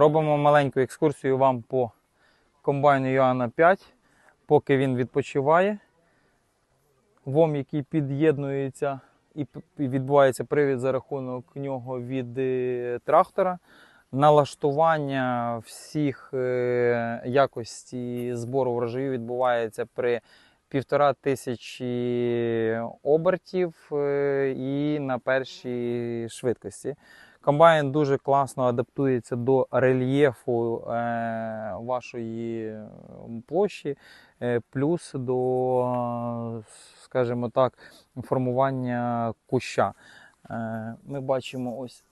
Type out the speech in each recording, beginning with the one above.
Робимо маленьку екскурсію вам по комбайну Йоанна 5, поки він відпочиває. Вом, який під'єднується і відбувається привід за рахунок нього від е, трактора. Налаштування всіх е, якості збору врожаю відбувається при півтора тисячі обертів е, і на першій швидкості. Комбайн дуже класно адаптується до рельєфу е, вашої площі, е, плюс до, скажімо так, формування куща. Ми бачимо ось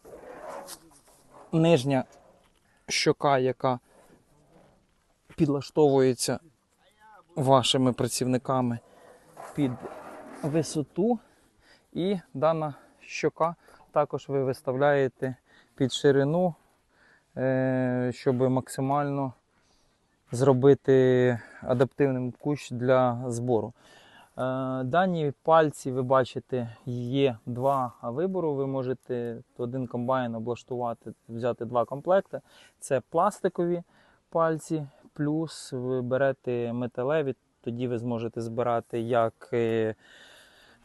нижня щока, яка підлаштовується вашими працівниками під висоту, і дана щока також ви виставляєте під ширину, е, щоб максимально зробити адаптивним кущ для збору. Е, Дані пальці, ви бачите, є два вибору. Ви можете один комбайн облаштувати, взяти два комплекти. Це пластикові пальці, плюс ви берете металеві, тоді ви зможете збирати як е,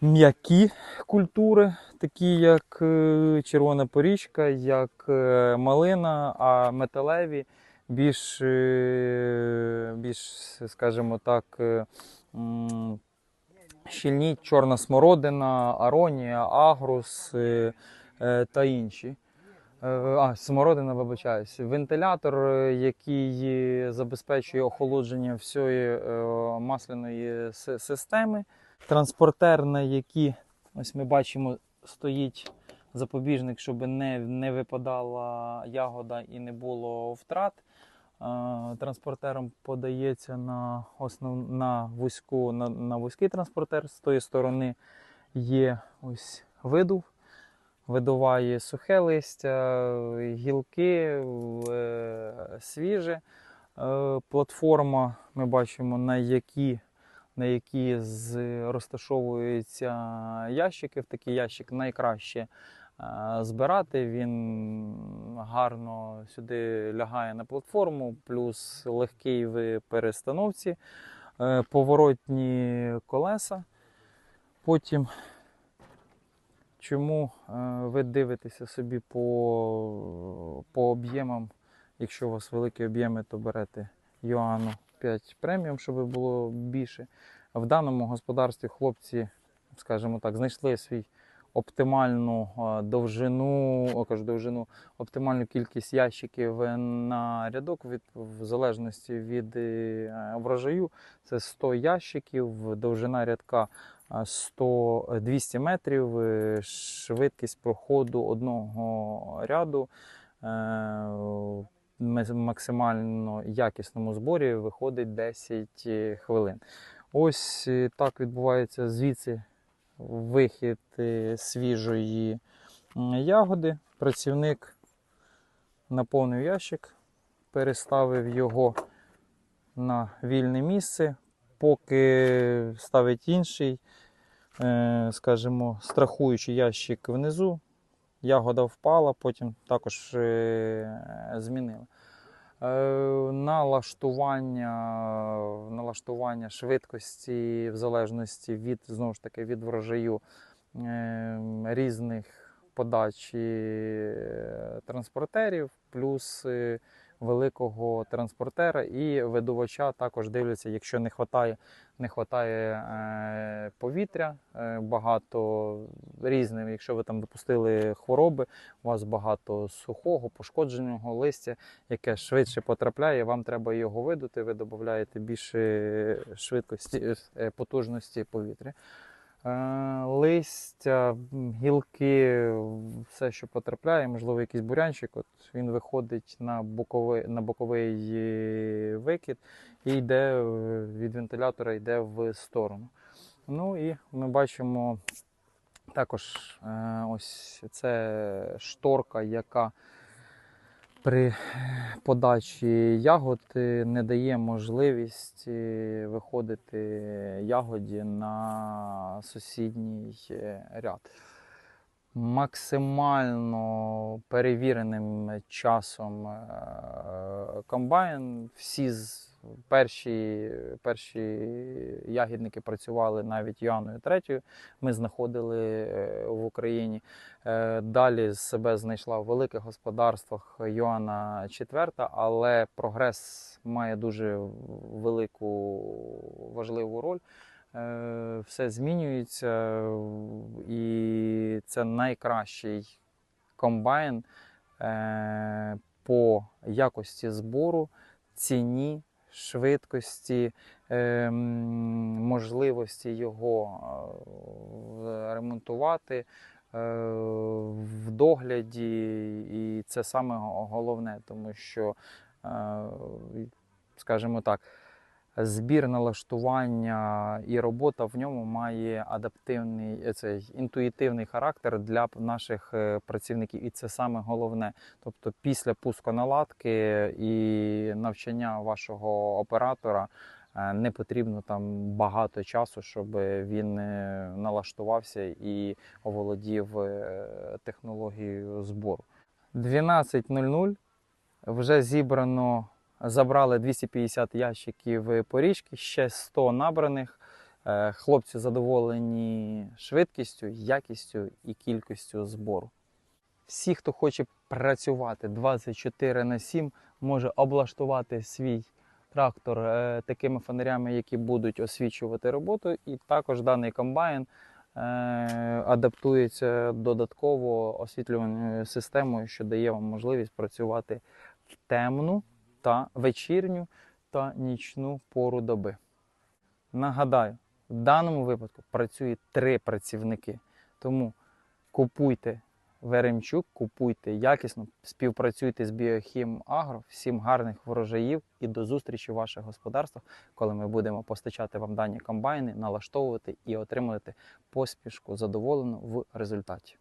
м'які культури, такі як е, червона порічка, як е, малина, а металеві більш, більш скажімо так, щільні чорна смородина, аронія, агрус та інші. Е, А, смородина, вибачаюсь. Вентилятор, е, який забезпечує охолодження всієї е, масляної системи. Транспортер, на який ось ми бачимо, стоїть запобіжник, щоб не, не випадала ягода і не було втрат. Транспортером подається на, основ, на, вузьку, на, на вузький транспортер. З тої сторони є ось видув видуває сухе листя, гілки, е, свіже. Платформа ми бачимо, на якій, на якій з, розташовуються ящики. В такий ящик найкраще е, збирати. Він гарно сюди лягає на платформу, плюс легкий в перестановці, Е, поворотні колеса. Потім Чому е, ви дивитеся собі по, по об'ємам? Якщо у вас великі об'єми, то берете Йоанну 5 преміум, щоб було більше. В даному господарстві хлопці, скажімо так, знайшли свій оптимальну е, довжину, кажу, довжину, оптимальну кількість ящиків на рядок від, в залежності від е, врожаю. Це 100 ящиків, довжина рядка а, 100, 200 метрів, е, швидкість проходу одного ряду. е, максимально якісному зборі виходить 10 хвилин. Ось е, так відбувається звідси вихід е, свіжої ягоди. Працівник наповнив ящик, переставив його на вільне місце, поки ставить інший, е, скажімо, страхуючий ящик внизу. Ягода впала, потім також е, змінили. Е, Налаштування, налаштування швидкості в залежності від знову ж таки від врожаю різних подач транспортерів, плюс великого транспортера і видувача також дивляться, якщо не вистачає, не хватає е, повітря, е, багато різним, якщо ви там допустили хвороби, у вас багато сухого, пошкодженого листя, яке швидше потрапляє, вам треба його видути, ви додаєте більше швидкості, е, потужності повітря. Е, Листя, гілки, все, що потрапляє, можливо, якийсь бурянчик, от він виходить на боковий, на боковий е, викид і йде е, від вентилятора йде в сторону. Ну і ми бачимо також ось це шторка, яка при подачі ягод е, не дає можливість е, виходити ягоді на сусідній е, ряд. максимально перевіреним часом комбайн. Всі з перші, перші ягідники працювали навіть Йоанною третьою. Ми знаходили е, в Україні. Е, Далі себе знайшла в великих господарствах Йоанна четверта, але прогрес має дуже велику важливу роль. Е, Все змінюється, і це найкращий комбайн по якості збору, ціні, швидкості, е, можливості його е, ремонтувати е, в догляді. І це саме головне, тому що, е, скажімо так, збір налаштування і робота в ньому має адаптивний е, цей інтуїтивний характер для наших е, працівників, і це саме головне. Тобто, після пусконаладки і навчання вашого оператора е, не потрібно там багато часу, щоб він налаштувався і оволодів технологією збору. 12.00 вже зібрано Забрали 250 ящиків поріжки, ще 100 набраних. Е, Хлопці задоволені швидкістю, якістю і кількістю збору. Всі, хто хоче працювати 24 на 7, може облаштувати свій трактор е, такими фонарями, які будуть освічувати роботу. І також даний комбайн е, адаптується додатково освітлюваною системою, що дає вам можливість працювати в темну та вечірню та нічну пору доби. Нагадаю, в даному випадку працює три працівники. Тому купуйте Веремчук, купуйте якісно, співпрацюйте з Біохім Агро. Всім гарних врожаїв і до зустрічі в ваших господарствах, коли ми будемо постачати вам дані комбайни, налаштовувати і отримувати поспішку задоволену в результаті.